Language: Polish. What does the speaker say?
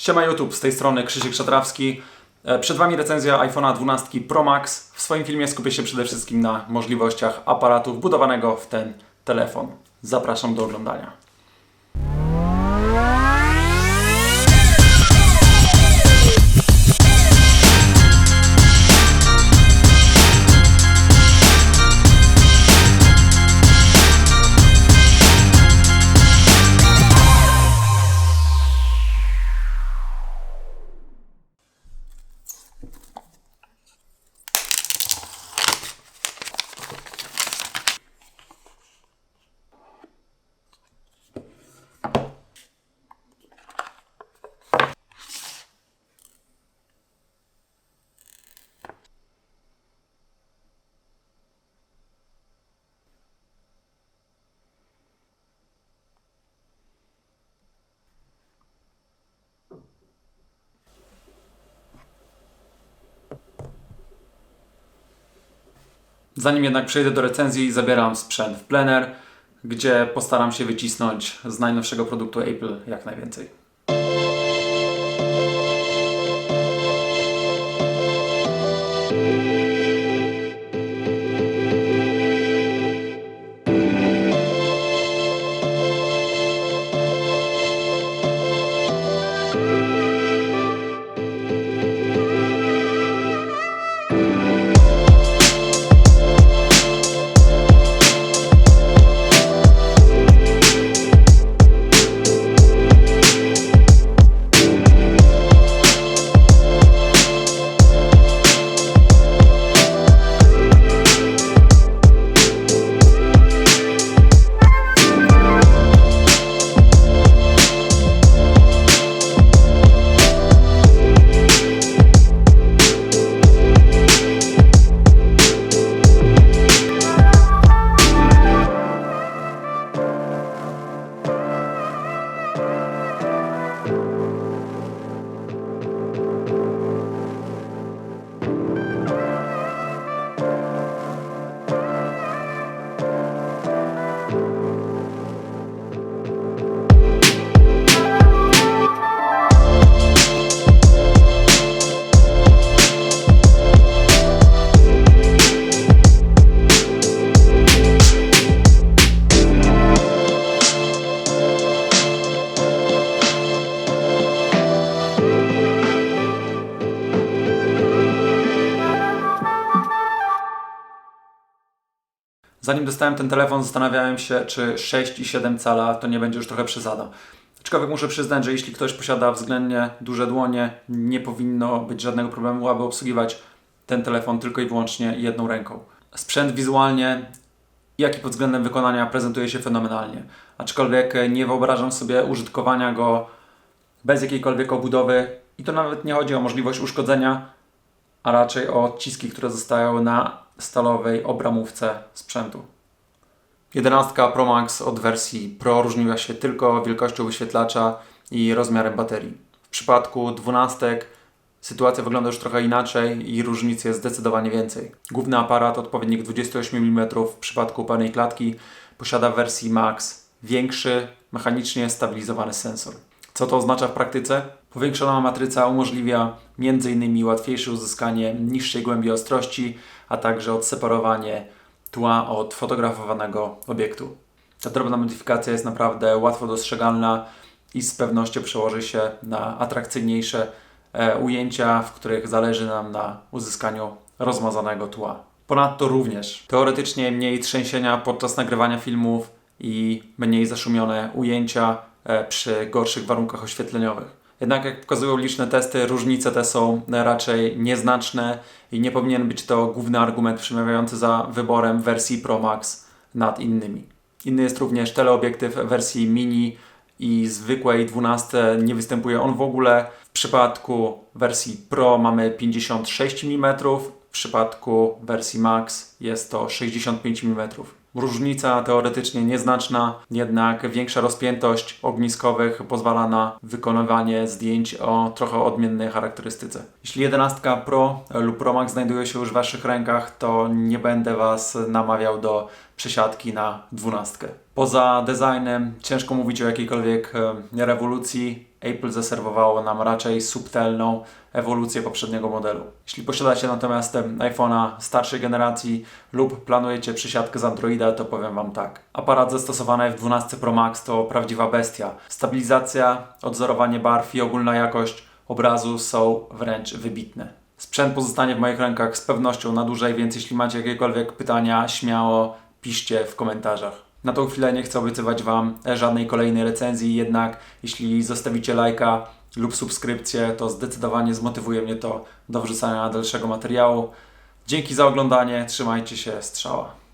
Siema YouTube, z tej strony Krzysiek Szatrawski. E, Przed Wami recenzja iPhone'a 12 Pro Max. W swoim filmie skupię się przede wszystkim na możliwościach aparatu wbudowanego w ten telefon. Zapraszam do oglądania. Zanim jednak przejdę do recenzji, zabieram sprzęt w plener, gdzie postaram się wycisnąć z najnowszego produktu Apple jak najwięcej. Zanim dostałem ten telefon, zastanawiałem się, czy 6 i 7 cala to nie będzie już trochę przesada. Aczkolwiek muszę przyznać, że jeśli ktoś posiada względnie duże dłonie, nie powinno być żadnego problemu, aby obsługiwać ten telefon tylko i wyłącznie jedną ręką. Sprzęt wizualnie, jak i pod względem wykonania prezentuje się fenomenalnie. Aczkolwiek nie wyobrażam sobie użytkowania go bez jakiejkolwiek obudowy i to nawet nie chodzi o możliwość uszkodzenia, a raczej o odciski, które zostają na stalowej obramówce sprzętu. 11 Pro Max od wersji Pro różniła się tylko wielkością wyświetlacza i rozmiarem baterii. W przypadku 12 sytuacja wygląda już trochę inaczej i różnic jest zdecydowanie więcej. Główny aparat, odpowiednik 28 mm w przypadku pełnej klatki, posiada w wersji Max większy, mechanicznie stabilizowany sensor. Co to oznacza w praktyce? Powiększona matryca umożliwia m.in. łatwiejsze uzyskanie niższej głębi ostrości, a także odseparowanie tła od fotografowanego obiektu. Ta drobna modyfikacja jest naprawdę łatwo dostrzegalna i z pewnością przełoży się na atrakcyjniejsze e, ujęcia, w których zależy nam na uzyskaniu rozmazanego tła. Ponadto również teoretycznie mniej trzęsienia podczas nagrywania filmów i mniej zaszumione ujęcia e, przy gorszych warunkach oświetleniowych. Jednak jak pokazują liczne testy, różnice te są raczej nieznaczne i nie powinien być to główny argument przemawiający za wyborem wersji Pro Max nad innymi. Inny jest również teleobiektyw wersji mini i zwykłej 12 nie występuje on w ogóle. W przypadku wersji Pro mamy 56 mm, w przypadku wersji Max jest to 65 mm. Różnica teoretycznie nieznaczna, jednak większa rozpiętość ogniskowych pozwala na wykonywanie zdjęć o trochę odmiennej charakterystyce. Jeśli 11 Pro lub Pro Max znajduje się już w Waszych rękach, to nie będę Was namawiał do przesiadki na 12. Poza designem ciężko mówić o jakiejkolwiek rewolucji. Apple zaserwowało nam raczej subtelną ewolucję poprzedniego modelu. Jeśli posiadacie natomiast iPhone'a starszej generacji lub planujecie przysiadkę z Androida, to powiem Wam tak. Aparat zastosowany w 12 Pro Max to prawdziwa bestia. Stabilizacja, odzorowanie barw i ogólna jakość obrazu są wręcz wybitne. Sprzęt pozostanie w moich rękach z pewnością na dłużej, więc jeśli macie jakiekolwiek pytania, śmiało piszcie w komentarzach. Na tą chwilę nie chcę obiecywać Wam żadnej kolejnej recenzji, jednak jeśli zostawicie lajka lub subskrypcję, to zdecydowanie zmotywuje mnie to do wrzucania dalszego materiału. Dzięki za oglądanie, trzymajcie się, strzała.